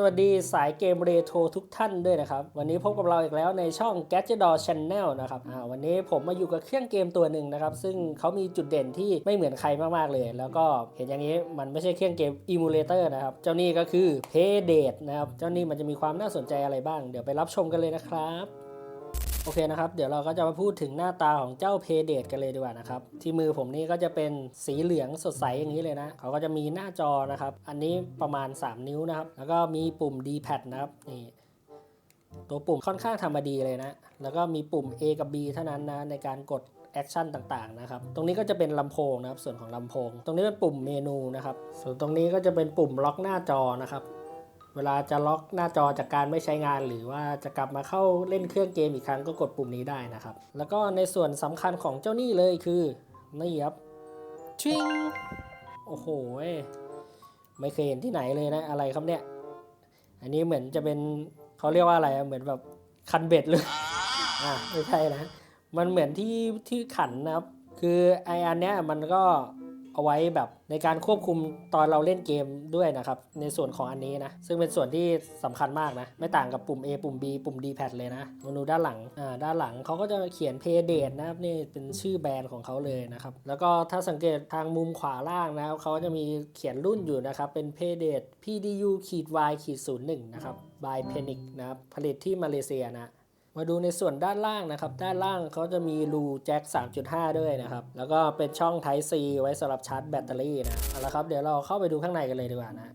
สวัสดีสายเกมเรโทรทุกท่านด้วยนะครับ วันนี้พบกับเราอีกแล้วในช่อง Gadget Door Channel นะครับอ่าวันนี้ผมมาอยู่กับเครื่องเกมตัวหนึ่งนะครับ ซึ่งเขามีจุดเด่นที่ไม่เหมือนใครมากๆเลย แล้วก็เห็นอย่างนี้มันไม่ใช่เครื่องเกม Emulator นะครับ เจ้านี่ก็คือ Paydate นะครับ เจ้านี่มันจะมีความน่าสนใจอะไรบ้าง เดี๋ยวไปรับชมกันเลยนะครับ โอเคนะครับ เดี๋ยวเราก็จะมาพูดถึงหน้าตาของเจ้าเพเดตกันเลยดีกว่านะครับ ที่มือผมนี่ก็จะเป็นสีเหลืองสดใสอย่างนี้เลยนะ เขาก็จะมีหน้าจอนะครับ อันนี้ประมาณ 3 นิ้วนะครับ แล้วก็มีปุ่ม D-pad นะครับนี่ตัวปุ่มค่อนข้างทำมาดีเลยนะ แล้วก็มีปุ่ม A กับ B เท่านั้นนะในการกดแอคชั่นต่างๆนะครับ ตรงนี้ก็จะเป็นลำโพงนะครับ ส่วนของลำโพง ตรงนี้เป็นปุ่มเมนูนะครับ ส่วนตรงนี้ก็จะเป็นปุ่มล็อกหน้าจอนะครับ เวลาจะล็อกหน้าจอจากการไม่ใช้งาน หรือว่าจะกลับมาเข้าเล่นเครื่องเกมอีกครั้งก็กดปุ่มนี้ได้นะครับ แล้วก็ในส่วนสำคัญของเจ้านี่เลยคือนี่ครับชิงโอ้โหไม่เคยเห็นที่ไหนเลยนะอะไรครับเนี่ย อันนี้เหมือนจะเป็นเขาเรียกว่าอะไรอะเหมือนแบบคันเบ็ดเลยอะไม่ใช่นะ มันเหมือนที่ที่ขันนะครับ คือไออันเนี้ยมันก็ เอาไว้แบบในการควบคุมตอนเราเล่นเกมด้วยนะครับ ในส่วนของอันนี้นะ ซึ่งเป็นส่วนที่สำคัญมากนะ ไม่ต่างกับปุ่ม A ปุ่ม B ปุ่ม D pad เลยนะมาดูด้านหลังอ่าด้านหลังเขาก็จะเขียน Pay Date นะครับนี่เป็นชื่อแบรนด์ของเขาเลยนะครับ แล้วก็ถ้าสังเกตทางมุมขวาล่างนะครับเขาจะมีเขียนรุ่นอยู่นะครับ เป็น Pay Date PDU ขีด Y ขีด01นะครับ by Penic นะครับผลิตที่มาเลเซียนะ มาดูในส่วนด้านล่างนะครับ ด้านล่างเขาจะมีรูแจ็ค 3.5 ด้วยนะครับ แล้วก็เป็นช่อง Type C ไว้สำหรับชาร์จแบตเตอรี่นะเอาละครับเดี๋ยวเราเข้าไปดูข้างในกันเลยดีกว่านะ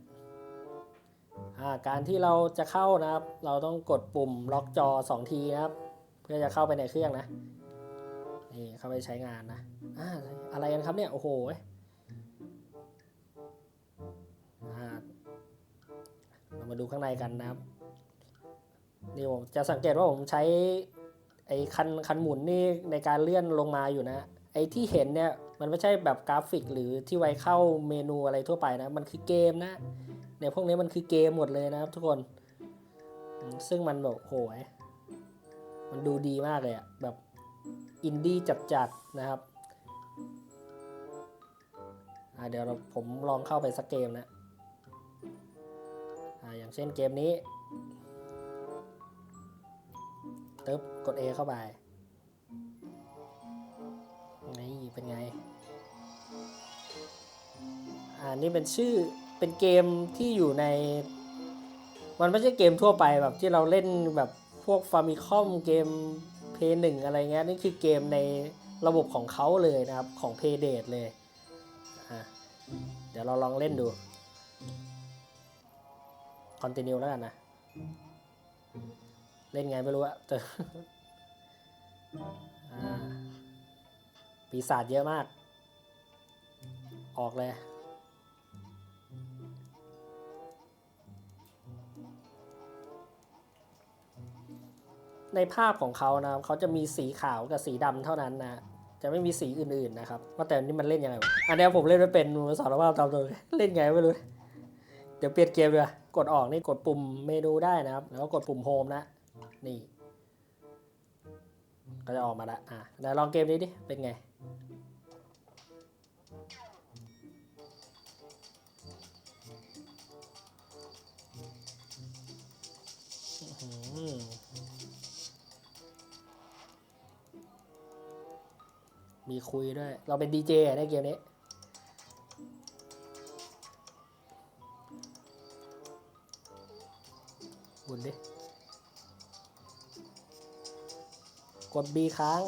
าการที่เราจะเข้านะครับ เราต้องกดปุ่มล็อกจอ 2 ทีนะครับ เพื่อจะเข้าไปในเครื่องนะนี่เข้าไปใช้งานนะออะไรกันครับเนี่ยโอ้โหเรามาดูข้างในกันนะครับ นี่ผมจะสังเกตว่าผมใช้ไอ้คันคันหมุนนี่ในการเลื่อนลงมาอยู่นะ ไอ้ที่เห็นเนี่ยมันไม่ใช่แบบกราฟิกหรือที่ไว้เข้าเมนูอะไรทั่วไปนะ มันคือเกมนะเนี่ยพวกนี้มันคือเกมหมดเลยนะครับทุกคน ซึ่งมันแบบโหยมันดูดีมากเลยอะแบบอินดี้จัดๆนะครับเดี๋ยวผมลองเข้าไปสักเกมนะออย่างเช่นเกมนี้ ตึ๊บกด A เข้าไปนี่เป็นไง อ่านี่เป็นชื่อเป็นเกมที่อยู่ใน มันไม่ใช่เกมทั่วไปแบบที่เราเล่นแบบพวกฟาร์มิคอมเกมเพย์หนึ่งอะไรเงี้ยนี่คือเกมในระบบของเขาเลยนะครับ ของ Paydate เลย เดี๋ยวเราลองเล่นดู Continue แล้วกันนะ เล่นไงไม่รู้อะแต่อ่าปีศาจเยอะมาก ออกเลย ในภาพของเขานะครับเขาจะมีสีขาวกับสีดำเท่านั้นนะจะไม่มีสีอื่นๆนะครับว่าแต่นี่มันเล่นยังไง อันนี้ผมเล่นไม่เป็นสารภาพตามตัวเลยเล่นไงไม่รู้ เดี๋ยวเปลี่ยนเกมเลยกดออกนี่กดปุ่มเมนูได้นะครับ แล้วก็กดปุ่มโฮมนะ นี่ ก็จะออกมาละอะเดี๋ยวลองเกมนี้ดิ เป็นไง มีคุยด้วย เราเป็นดีเจในเกมนี้บุนดิ กด B ค้าง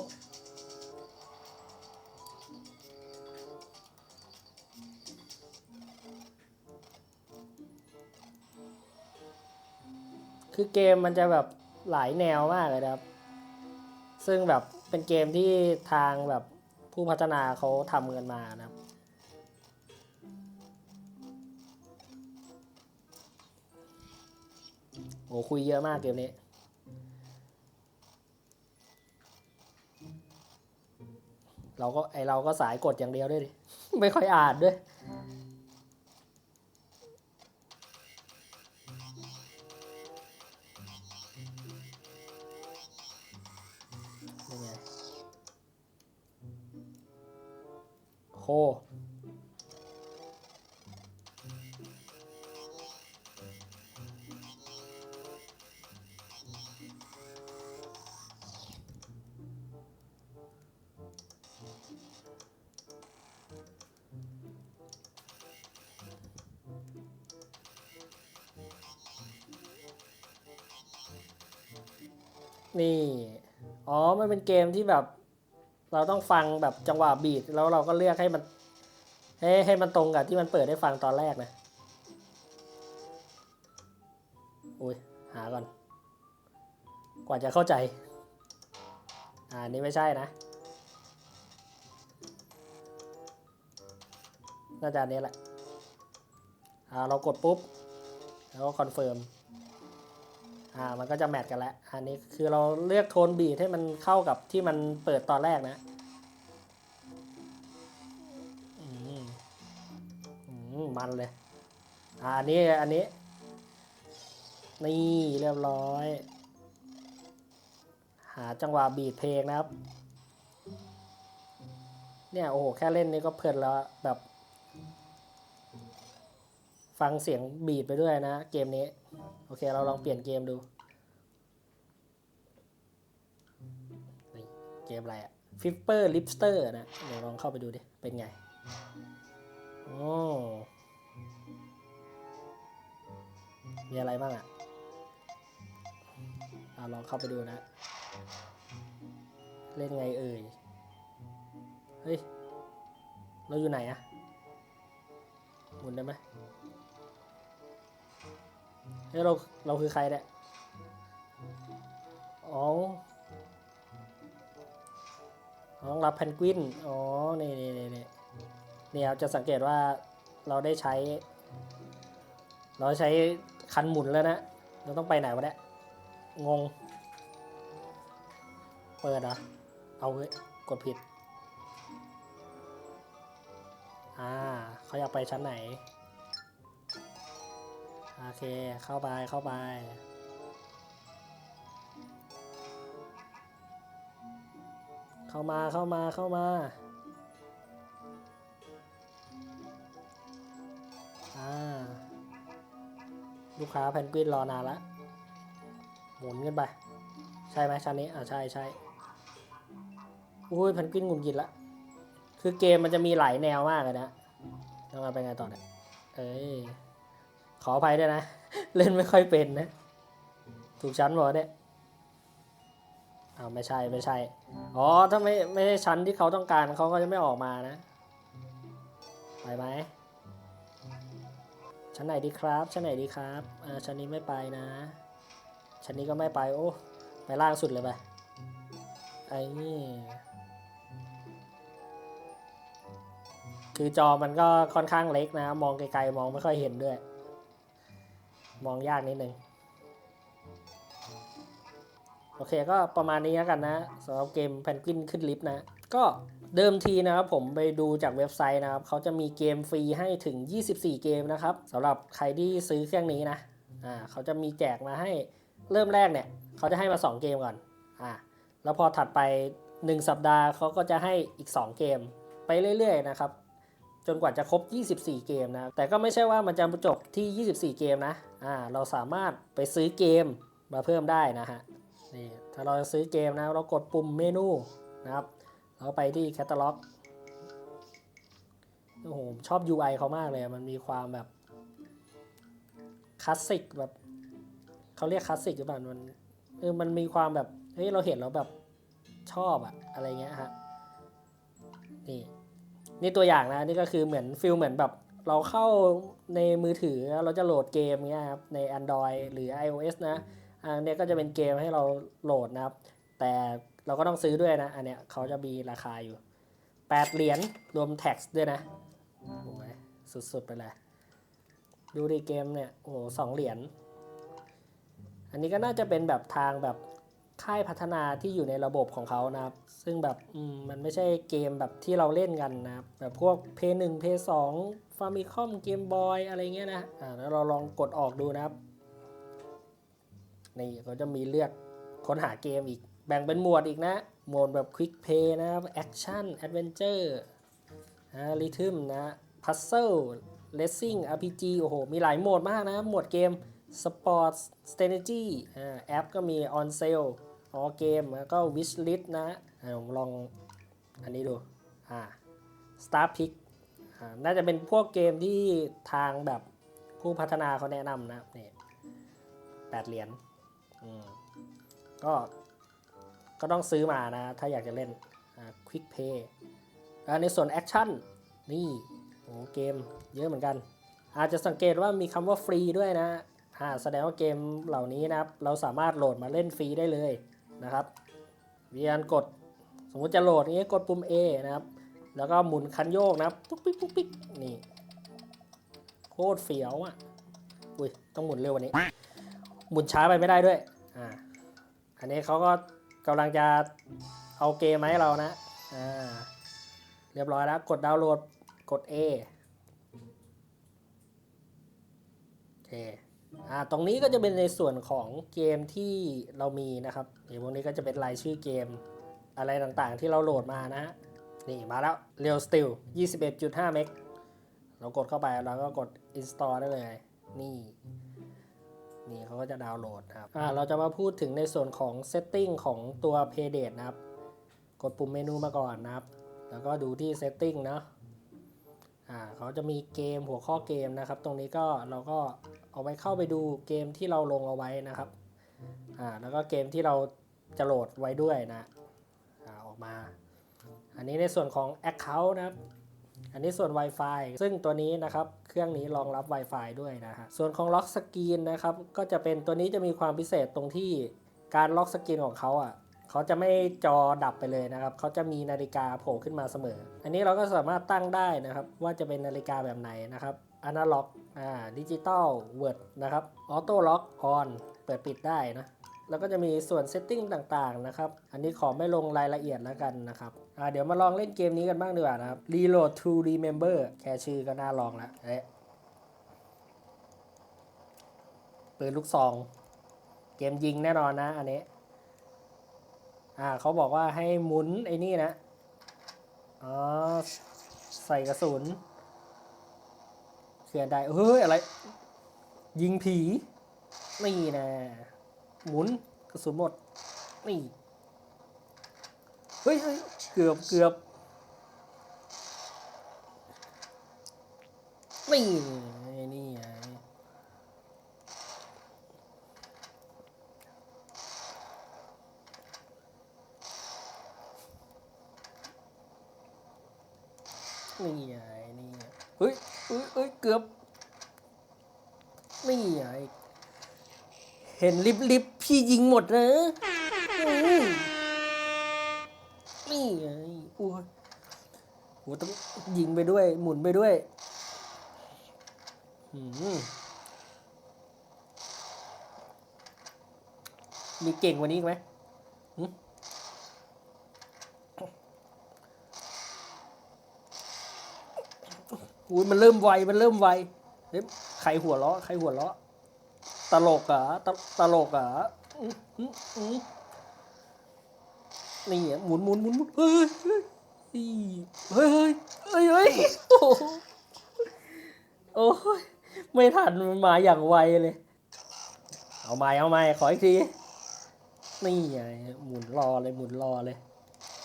คือเกมมันจะแบบหลายแนวมากเลยครับ ซึ่งแบบเป็นเกมที่ทางแบบผู้พัฒนาเขาทำกันมานะครับโอ้คุยเยอะมากเกมนี้ เราก็ไอเราก็สายกดอย่างเดียวด้วยดิ ไม่ค่อยอ่านด้วย โค นี่ อ๋อ มันเป็นเกมที่แบบ เราต้องฟังแบบจังหวะบีทแล้วเราก็เลือกให้มัน ให้ให้มันตรงกับที่มันเปิดให้ฟังตอนแรกนะ อุ้ย หาก่อน กว่าจะเข้าใจ อ่านี้ไม่ใช่นะ น่าจะนนี้แหละ อ่า เรากดปุ๊บ แล้วก็คอนเฟิร์ม อ่ามันก็จะแมทกันแล้ว อันนี้คือเราเลือกโทนบีทให้มันเข้ากับที่มันเปิดตอนแรกนะอืมอืมมันเลย อ่าอันนี้อันนี้ นี่เรียบร้อย หาจังหวะบีทเพลงนะครับ เนี่ยโอ้โหแค่เล่นนี่ก็เพลินแล้วแบบ ฟังเสียงบีทไปด้วยนะเกมนี้ โอเค เราลองเปลี่ยนเกมดูนี่เกมอะไรอะฟิปเปอร์ลิปสเตอร์นะ เดี๋ยวลองเข้าไปดูดิ เป็นไง โอ้มีอะไรบ้างอะอะลองเข้าไปดูนะ เล่นไงเอ่ย เฮ้ย เราอยู่ไหนอะหมุนได้ไหม เฮ้ยเราเราคือใครเนี่ยอ๋อต้องรับแพนกวิน อ๋อ นี่นี่นี่นี่นี่ครับจะสังเกตว่าเราได้ใช้ เราใช้คันหมุนแล้วนะ เราต้องไปไหนวะเนี่ย งง เปิดเหรอ เอาเว้ย กดผิด อ่า เขาอยากไปชั้นไหน โอเค เข้าไป เข้าไป เข้ามา เข้ามา เข้ามาอ่าลูกค้าแพนกวินรอนานละหมุนขึ้นไป ใช่ไหมชั้นนี้ อ่าใช่ใช่อุ้ยแพนกวินงุนกินละ คือเกมมันจะมีหลายแนวมากเลยนะต้องมาไปไงต่อเนี่ย เอ้ย ขออภัยด้วยนะ เล่นไม่ค่อยเป็นนะ ถูกชั้นหมดเนี่ยอ้าวไม่ใช่ไม่ใช่ อ๋อ ถ้าไม่ไม่ใช่ชั้นที่เขาต้องการเขาก็จะไม่ออกมานะ ไปไหม ชั้นไหนดีครับ ชั้นไหนดีครับอ่าชั้นนี้ไม่ไปนะ ชั้นนี้ก็ไม่ไป โอ้ ไปล่างสุดเลยไป ไอ้นี่คือจอมันก็ค่อนข้างเล็กนะ มองไกลๆ มองไม่ค่อยเห็นด้วย มองยากนิดนึง โอเคก็ประมาณนี้แล้วกันนะสำหรับเกมแพนกวินขึ้นลิฟต์นะ ก็เดิมทีนะครับผมไปดูจากเว็บไซต์นะครับ เขาจะมีเกมฟรีให้ถึง 24 เกมนะครับสำหรับใครที่ซื้อเครื่องนี้นะอ่าเขาจะมีแจกมาให้เริ่มแรกเนี่ยเขาจะให้มา 2 เกมก่อนอ่าแล้วพอถัดไป 1 สัปดาห์เขาก็จะให้อีก 2 เกมไปเรื่อย ๆ นะครับ จนกว่าจะครบ 24 เกมนะ แต่ก็ไม่ใช่ว่ามันจะจบที่ 24 เกมนะ อ่า เราสามารถไปซื้อเกมมาเพิ่มได้นะฮะ นี่ ถ้าเราจะซื้อเกมนะ เรากดปุ่มเมนูนะครับ เราไปที่แคตตาล็อก โอ้โห ชอบ UI เขามากเลย มันมีความแบบคลาสสิกแบบเขาเรียกคลาสสิกหรือเปล่า มันเออมันมีความแบบ เฮ้ย เราเห็นแล้วแบบชอบอะอะไรเงี้ยฮะ นี่ นี่ตัวอย่างนะนี่ก็คือเหมือนฟิลเหมือนแบบเราเข้าในมือถือแล้วเราจะโหลดเกมเงี้ยครับใน Android หรือ iOS นะอันเนี้ก็จะเป็นเกมให้เราโหลดนะครับ แต่เราก็ต้องซื้อด้วยนะ อันเนี้ยเขาจะมีราคาอยู่ 8 เหรียญรวมแท็กด้วยนะโอ้ยสุดๆไปเลยดูดิเกมเนี่ยโอ้โหสองเหรียญอันนี้ก็น่าจะเป็นแบบทางแบบ ค่ายพัฒนาที่อยู่ในระบบของเขานะครับ ซึ่งแบบมมันไม่ใช่เกมแบบที่เราเล่นกันนะครับแบบพวก p 1 p 2 f a m i c o m Game Boy อะไรเงี้ยนะอ่าแล้วเราลองกดออกดูนะครับ นี่เขาจะมีเลือกค้นหาเกมอีก แบ่งเป็นหมวดอีกนะ หมวดแบบ Quick Play นะครับ Action Adventure นะ Rhythm นะ Puzzle Racing RPG โอ้โห มีหลายโหมดมากนะ หมวดเกม Sports Strategy อ่าแอปก็มี On Sale ออเกมแล้วก็ Wish List นะผมลองอันนี้ดูอ่า Star Pick อ่าน่าจะเป็นพวกเกมที่ทางแบบผู้พัฒนาเขาแนะนำนะนี่แปดเหรียญอืมก็ก็ต้องซื้อมานะ ถ้าอยากจะเล่นควิกเพย์ในส่วนแอคชั่นนี่โอ้เกมเยอะเหมือนกัน อาจจะสังเกตว่ามีคำว่าฟรีด้วยนะอ่าแสดงว่าเกมเหล่านี้นะครับ เราสามารถโหลดมาเล่นฟรีได้เลย นะครับวิธีการกดสมมติจะโหลดนี้กดปุ่ม A นะครับ แล้วก็หมุนคันโยกนะครับปุ๊กปิ๊กปุ๊กปิ๊กนี่โคตรเฟี้ยวอะอุ้ยต้องหมุนเร็วกวันนี้ หมุนช้าไปไม่ได้ด้วยอ่าอันนี้เขาก็กำลังจะเอาเกมมาให้เรานะอ่าเรียบร้อยแล้วกดดาวน์โหลดกด A โอเค อ่าตรงนี้ก็จะเป็นในส่วนของเกมที่เรามีนะครับเดี๋ยวพวกนี้ก็จะเป็นรายชื่อเกมอะไรต่างๆที่เราโหลดมานะฮะนี่มาแล้ว Real Steel 21.5 เมกเรากดเข้าไปแล้วก็กด install ได้เลย นี่นี่เขาก็จะดาวน์โหลดครับอ่าเราจะมาพูดถึงในส่วนของ setting ของตัว Playdate นะครับ กดปุ่มเมนูมาก่อนนะครับ แล้วก็ดูที่ setting เนาะอ่าเขาจะมีเกมหัวข้อเกมนะครับ ตรงนี้ก็เราก็ เอาไว้เข้าไปดูเกมที่เราลงเอาไว้นะครับอ่าแล้วก็เกมที่เราจะโหลดไว้ด้วยนะอ่าออกมา อันนี้ในส่วนของ Account นะครับอันนี้ส่วน Wi-Fi ซึ่งตัวนี้นะครับเครื่องนี้รองรับ Wi-Fi ด้วยนะฮะส่วนของล็อกสกรีนนะครับก็จะเป็นตัวนี้จะมีความพิเศษตรงที่การล็อกสกรีนของเขาอะเขาจะไม่จอดับไปเลยนะครับ เขาจะมีนาฬิกาโผล่ขึ้นมาเสมอ อันนี้เราก็สามารถตั้งได้นะครับ ว่าจะเป็นนาฬิกาแบบไหนนะครับ อนาล็อกอ่าดิจิตอลเวิร์ดนะครับออโต้ล็อกออนเปิดปิดได้นะแล้วก็จะมีส่วนเซตติ้งต่างๆนะครับ อันนี้ขอไม่ลงรายละเอียดแล้วกันนะครับอ่าเดี๋ยวมาลองเล่นเกมนี้กันบ้างดีกว่านะครับ Reload to Remember แค่ชื่อก็น่าลองแล้วเอ๊ะปืนลูกซอง เกมยิงแน่นอนนะอันนี้ อ่าเขาบอกว่าให้หมุนไอ้นี่นะ อ๋อ ใส่กระสุน เขียนได้ เฮ้ย อะไร ยิงผี นี่นะ หมุนกระสุนหมด นี่ เฮ้ยเฮ้ยเกือบเกือบนี่ไงนี่ไงนี่ไงเฮ้ยเฮ้ยเฮ้ยเกือบ นี่ไง เห็นลิบลิบพี่ยิงหมดนะอืมนี่ไงโอ้ยโหต้องยิงไปด้วย หมุนไปด้วยอืมมีเก่งกว่านี้อีกไหมอุ้ยมันเริ่มไว มันเริ่มไว เฮ้ย ใครหัวเราะ ใครหัวเราะ ตลกอะตตลกอะนี่หมุนหมุนหมุนหมุนเฮ้ยเฮ้ยเฮ้ยเฮ้ยโอ้โหโอ้ยไม่ทันมันมาอย่างไวเลย เอาใหม่เอาใหม่ขออีกทีนี่ไงหมุนรอเลยหมุนรอเลย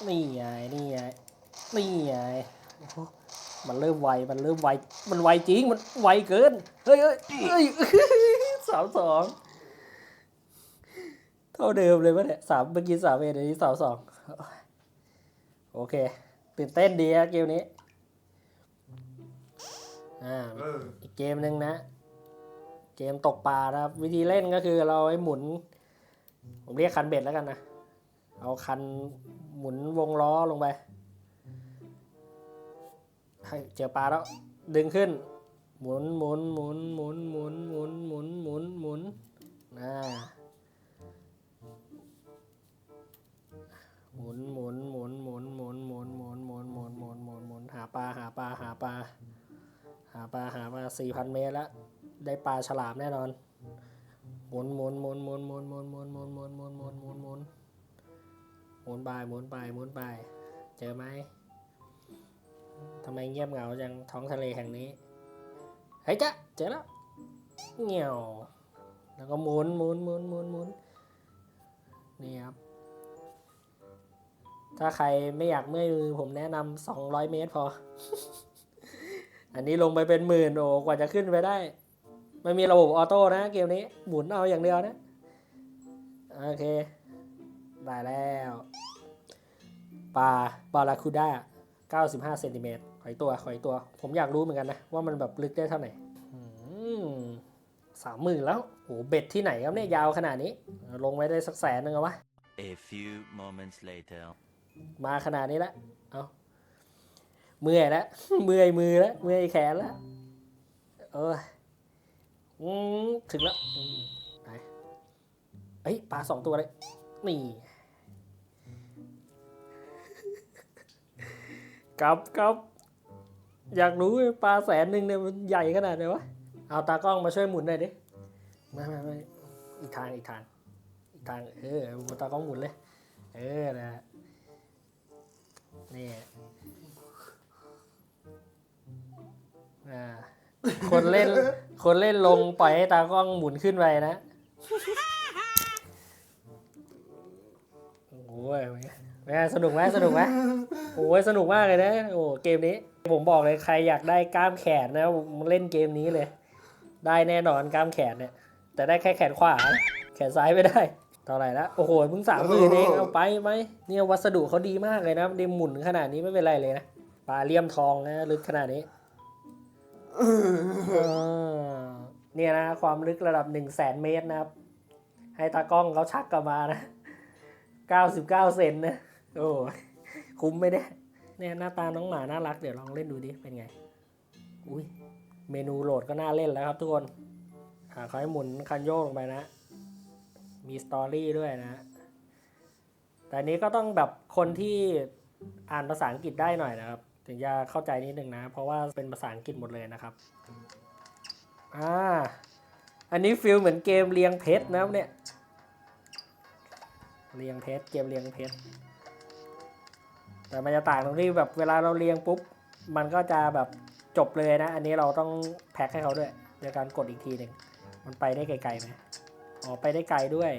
นี่ไงนี่ไงนี่ไงมันเริ่มไวมันเริ่มไวมันไวจริงมันไวเกินเฮ้ยเฮ้ยเฮ้ย สามสองเท่าเดิมเลยปะเนี่ยสามเมื่อกี้สามเอ็ดอันนี้สามสองโอเค ตื่นเต้นดีอะเกมนี้ อ่าเอออีกเกมหนึ่งนะ เกมตกปลานะครับ วิธีเล่นก็คือเราให้หมุน ผมเรียกคันเบ็ดแล้วกันนะ เอาคันหมุนวงล้อลงไปให้เจอปลาแล้ว ดึงขึ้น หมุนหมุนหมุนหมุนหมุนหมุนหมุนหมุนหมุนอ่าหมุนหมุนหมุนหมุนหมุนหมุนหมุนหมุนหมุนหมุนหมุนหมุนหาปลาหาปลาหาปลาหาปลาหาปลาสี่พันเมตรแล้วได้ปลาฉลามแน่นอน หมุนหมุนหมุนหมุนหมุนหมุนหมุนหมุนหมุนหมุนหมุนหมุนหมุนหมุนไปหมุนไปหมุนไป เจอไหมทำไมเงียบเหงาจังท้องทะเลแห่งนี้ ฮ้ยจ๊ะเจอแล้วเงี่ยว แล้วก็หมุนหมุนหมุนหมุนหมุนนี่ครับ ถ้าใครไม่อยากเมื่อยมือผมแนะนำสองร้อยเมตรพอ อันนี้ลงไปเป็นหมื่นโอ้กว่าจะขึ้นไปได้ไม่มีระบบออโต้นะเกมนี้ หมุนเอาอย่างเดียวนะ โอเค ได้แล้วปลาบาราคูด้า 95เซนติเมตรขอยตัวขอยตัว ผมอยากรู้เหมือนกันนะ ว่ามันแบบลึกได้เท่าไหร่สามหมื่นแล้วโหเบ็ดที่ไหนครับเนี่ยยาวขนาดนี้ ลงไว้ได้สักแสนหนึ่งเอาวะ A few moments later. มาขนาดนี้แล้วเอาเมื่อยแล้วเมื่อยมือแล้วเมื่อยแขนแล้วเอออืมถึงแล้วอืมไหนเอ้ยปลาสองตัวเลยนี่ กับกับอยากรู้ปลาแสนหนึ่งเนี่ยมันใหญ่ขนาดไหนวะ เอาตากล้องมาช่วยหมุนหน่อยดิมามามาอีกทางอีกทางอีกทางเออเอาตากล้องหมุนเลย เออนะนี่อ่าคนเล่นคนเล่นลงปล่อยให้ตากล้องหมุนขึ้นไปนะโอ้ย แม่สนุกไหมสนุกไหมโอ้ยสนุกมากเลยนะโอ้เกมนี้ ผมบอกเลยใครอยากได้กล้ามแขนนะมาเล่นเกมนี้เลย ได้แน่นอนกล้ามแขนเนี่ย แต่ได้แค่แขนขวา แขนซ้ายไม่ได้เท่าไหร่ละโอ้โหเพิ่งสามหมื่นเองเอาไปไหมเนี่ยวัสดุเขาดีมากเลยนะดิหมุนขนาดนี้ไม่เป็นไรเลยนะปลาเลี่ยมทองนะลึกขนาดนี้อ่าเนี่ยนะความลึกระดับหนึ่งแสนเมตรนะครับ ให้ตากล้องเขาชักกลับมานะเก้าสิบเก้าเซนนะ โอ้คุ้มไม่ได้เนี่ยหน้าตาน้องหมาน่ารักเดี๋ยวลองเล่นดูดิเป็นไง อุ้ยเมนูโหลดก็น่าเล่นแล้วครับทุกคนอ่าเขาให้หมุนคันโยกลงไปนะ มีสตอรี่ด้วยนะ แต่นนี้ก็ต้องแบบคนที่อ่านภาษาอังกฤษได้หน่อยนะครับ ถึงจะเข้าใจนิดนึงนะ เพราะว่าเป็นภาษาอังกฤษหมดเลยนะครับอ่าอันนี้ฟิลเหมือนเกมเรียงเพชรนะครับเนี่ย เรียงเพชรเกมเรียงเพชร แต่มันจะต่างตรงที่แบบเวลาเราเรียงปุ๊บ มันก็จะแบบจบเลยนะ อันนี้เราต้องแพ็คให้เขาด้วยโดยการกดอีกทีหนึ่งมันไปได้ไกลๆไหมอ๋อไปได้ไกลด้วย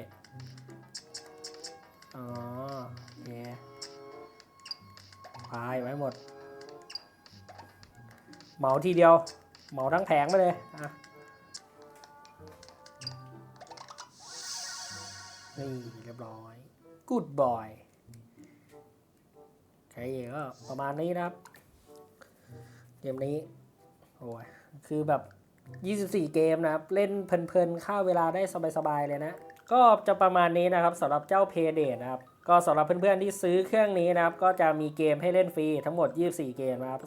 อ๋อโอเคพายไว้หมด เหมาทีเดียว เหมาทั้งแผงไปเลยอะนี่เรียบร้อย Good boy โอเคก็ประมาณนี้นะครับ เกมนี้ โอ้ย คือแบบ 24 เกมนะครับ เล่นเพลินๆฆ่าเวลาได้สบายๆ เลยนะ ก็จะประมาณนี้นะครับสำหรับเจ้า p a y d a t นะครับ ก็สำหรับเพื่อนๆ ที่ซื้อเครื่องนี้นะครับ ก็จะมีเกมให้เล่นฟรีทั้งหมด 24 เกมนะครับ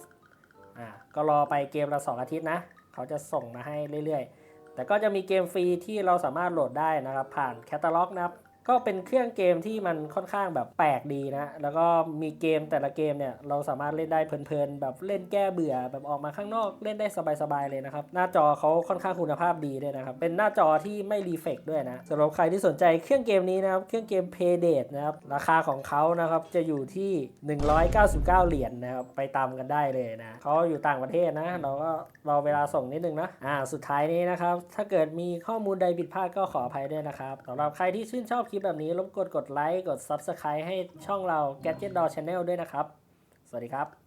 อ่า ก็รอไปเกมละ 2 อาทิตย์นะ เขาจะส่งมาให้เรื่อยๆ แต่ก็จะมีเกมฟรีที่เราสามารถโหลดได้นะครับ ผ่านแคตตาล็อกนะครับ ก็เป็นเครื่องเกมที่มันค่อนข้างแบบแปลกดีนะ แล้วก็มีเกมแต่ละเกมเนี่ยเราสามารถเล่นได้เพลินๆ แบบเล่นแก้เบื่อแบบออกมาข้างนอกเล่นได้สบายๆเลยนะครับ หน้าจอเขาค่อนข้างคุณภาพดีด้วยนะครับ เป็นหน้าจอที่ไม่รีเฟกด้วยนะสำหรับใครที่สนใจเครื่องเกมนี้นะครับ เครื่องเกม p a y d a t e นะครับ ราคาของเขานะครับจะอยู่ที่ 199 เหรียญนะครับ ไปตามกันได้เลยนะเขาอยู่ต่างประเทศนะ เราก็รอเวลาส่งนิดนึงนะ อ่า สุดท้ายนี้นะครับ ถ้าเกิดมีข้อมูลใดผิดพลาดก็ขออภัยด้วยนะครับสำหรับใครที่ชื่นชอบลิปแบบนี้รบกวนกดไลค์ กด Subscribe ให้ช่องเรา Gadget Door Channel ด้วยนะครับ สวัสดีครับ